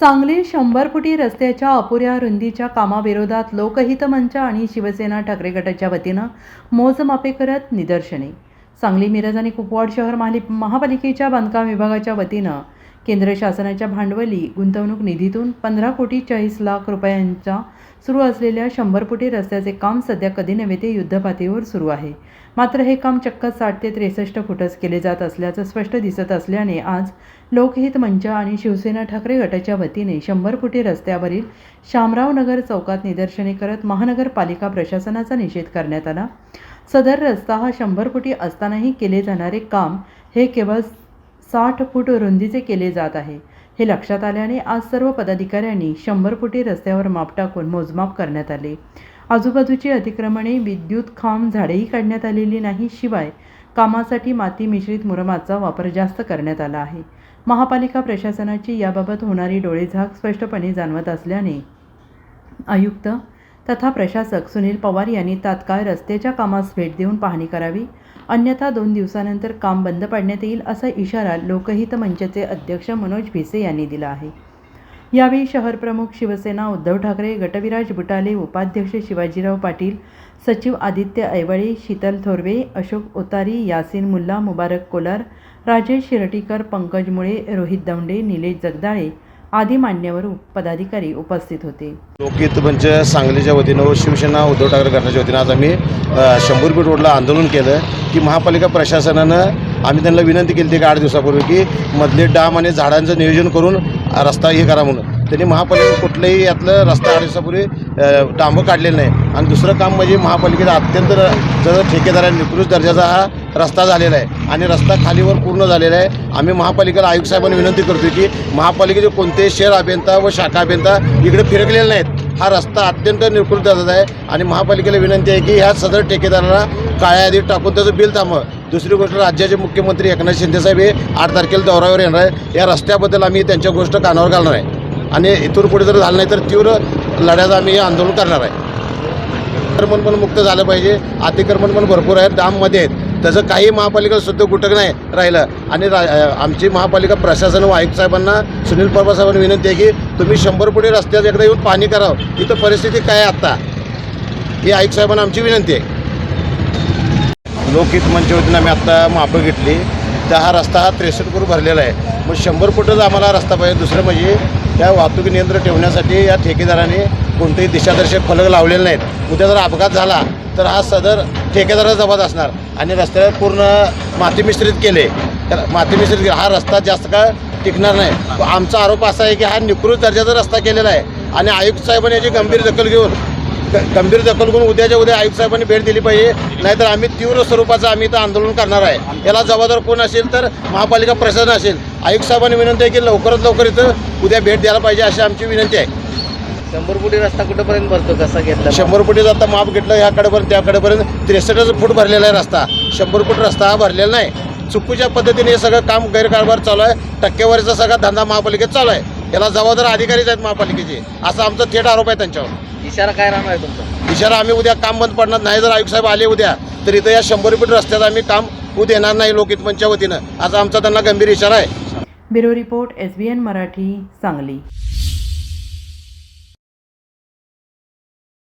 सांगली शंभर फुटी रस्त्याच्या अपुऱ्या रुंदीच्या कामाविरोधात लोकहित मंच आणि शिवसेना ठाकरे गटाच्या वतीनं मोजमापे करत निदर्शने. सांगली मिरज आणि कुपवाड शहर महाली महापालिकेच्या बांधकाम विभागाच्या वतीनं केंद्र शासनाच्या भांडवली गुंतवणूक निधीतून पंधरा कोटी चाळीस लाख रुपयांचा सुरू असलेल्या शंभर फुटी रस्त्याचे काम सध्या कधी नव्हे ते युद्धपातळीवर सुरू आहे. मात्र हे काम चक्क साठ ते त्रेसष्ट फुटच केले जात असल्याचं स्पष्ट दिसत असल्याने आज लोकहित मंच आणि शिवसेना ठाकरे गटाच्या वतीने शंभर फुटी रस्त्यावरील शामराव नगर चौकात निदर्शने करत महानगरपालिका प्रशासनाचा निषेध करण्यात आला. सदर रस्ता हा शंभर फुटी असतानाही केले जाणारे काम हे केवळ साठ फूट रुंदीचे केले जात आहे. हे लक्षात आल्याने आज सर्व पदाधिकाऱ्यांनी शंभर फुटी रस्त्यावर माप टाकून मोजमाप करण्यात आले. आजूबाजूची अतिक्रमणे विद्युत खांब झाडेही काढण्यात आलेली नाही शिवाय कामासाठी माती मिश्रित मुरमाचा वापर जास्त करण्यात आला आहे. महापालिका प्रशासनाची याबाबत होणारी डोळेझाक स्पष्टपणे जाणवत असल्याने आयुक्त तथा प्रशासक सुनील पवार यांनी तात्काळ रस्त्याच्या कामास भेट देऊन पाहणी करावी. अन्यथा दोन दिवसानंतर काम बंद पाडण्यात येईल असा इशारा लोकहित मंचचे अध्यक्ष मनोज भिसे यांनी दिला आहे. यावेळी शहरप्रमुख शिवसेना उद्धव ठाकरे गटविराज बुटाले उपाध्यक्ष शिवाजीराव पाटील सचिव आदित्य ऐवळे शीतल थोरवे अशोक ओतारी यासिन मुल्ला मुबारक कोलार राजेश शिरटीकर पंकज मुळे रोहित दौंडे निलेश जगदाळे आदी मान्यवर पदाधिकारी उपस्थित होते. लोकहित मंच सांगलीच्या वतीनं व शिवसेना उद्धव ठाकरे गटाच्या वतीनं आज आम्ही अ, शंभर रोडला आंदोलन केलं की महापालिका प्रशासनानं आम्ही त्यांना विनंती केली होती आठ दिवसापूर्वी की मधले डाम आणि झाडांचं नियोजन करून रस्ता हे करा म्हणून. त्यांनी महापालिका कुठलंही यातलं रस्ता आठ दिवसापूर्वी डांबं काढलेलं नाही. आणि दुसरं काम म्हणजे महापालिकेचा अत्यंत र- जर ठेकेदारांनी निकृष्ट दर्जाचा हा रस्ता झालेला आहे. आणि रस्ता खालीवर पूर्ण झालेला आहे. आम्ही महापालिकेला आयुक्त साहेबांनी विनंती करतो की महापालिकेचे कोणतेही शहर अभियंता व शाखा अभियंता इकडे फिरकलेले नाहीत. हा रस्ता अत्यंत निकृष्ट दर्जाचा आहे. आणि महापालिकेला विनंती आहे की ह्या सदर ठेकेदाराला काळ्या यादीत टाकून त्याचं बिल थांबवं. दुसरी गोष्ट राज्याचे मुख्यमंत्री एकनाथ शिंदेसाहेब हे आठ तारखेला दौऱ्यावर येणार आहे या रस्त्याबद्दल आम्ही त्यांच्या गोष्ट कानावर घालणार आहे. आणि इथून पुढे जर झालं नाही तर तीव्र लढ्याचं आम्ही हे आंदोलन करणार आहे. अतिक्रमण पण मुक्त झालं पाहिजे. अतिक्रमण पण भरपूर आहेत. डाममध्ये आहेत. त्याचं काही महापालिका सुद्धा कुठं नाही राहिलं. आणि रा आमची महापालिका प्रशासन व आयुक्त साहेबांना सुनील पवार साहेबांना विनंती आहे की तुम्ही शंभर फुटी रस्त्यात एकदा येऊन पाणी करावं. इथं परिस्थिती काय आहे आत्ता ही आयुक्त साहेबांना आमची विनंती आहे. लोकहित मंच योजना आम्ही आत्ता माफं घेतली. तर हा रस्ता हा त्रेसष्ट फूट भरलेला आहे. मग शंभर फुटच आम्हाला रस्ता पाहिजे. दुसरं म्हणजे त्या वाहतूक नियंत्रण ठेवण्यासाठी या ठेकेदाराने कोणतेही दिशादर्शक फलक लावलेले नाहीत. उद्या जर अपघात झाला तर हा सदर ठेकेदाराचा जबाब असणार. आणि रस्त्याला पूर्ण माती मिश्रित केले. तर माती मिश्रित हा रस्ता जास्त काळ टिकणार नाही. आमचा आरोप असा आहे की हा निकृत दर्जाचा रस्ता केलेला आहे. आणि आयुक्त साहेबांनी याची गंभीर दखल घेऊन ग- गंभीर दखल घेऊन उद्याच्या उद्या आयुक्त साहेबांनी भेट दिली पाहिजे. नाहीतर आम्ही तीव्र स्वरूपाचं आम्ही इथं आंदोलन करणार आहे. याला जबाबदार कोण असेल तर महापालिका प्रशासन असेल. आयुक्त साहेबांनी विनंती आहे की लवकरात लवकर इथं उद्या भेट द्यायला पाहिजे अशी आमची विनंती आहे. शंभर फुटी रस्ता कुठंपर्यंत भरतो? कसा घेतला? शंभर फुटीचा आता माप घेतलं ह्याकडेपर्यंत त्याकडेपर्यंत त्रेसष्टच फूट भरलेला आहे रस्ता. शंभर फूट रस्ता हा भरलेला नाही. चुकीच्या पद्धतीने हे सगळं काम गैरकारभार चालू आहे. टक्केवारीचा सगळा धंदा महापालिकेत चालू आहे. याला जबाबदार अधिकारीच आहेत महापालिकेचे. असा आमचा थेट आरोप आहे त्यांच्यावर. इशारा काय राहणार आहे तुमचा? इशारा आम्ही उद्या काम बंद पडणार नाही. जर आयुक्त साहेब आले उद्या तर इथं या शंभर फूट रस्त्यात आम्ही काम होऊ देणार नाही लोकहित मंच्या वतीनं. असा आमचा त्यांना गंभीर इशारा आहे. Bureau report S B N Marathi Sangli.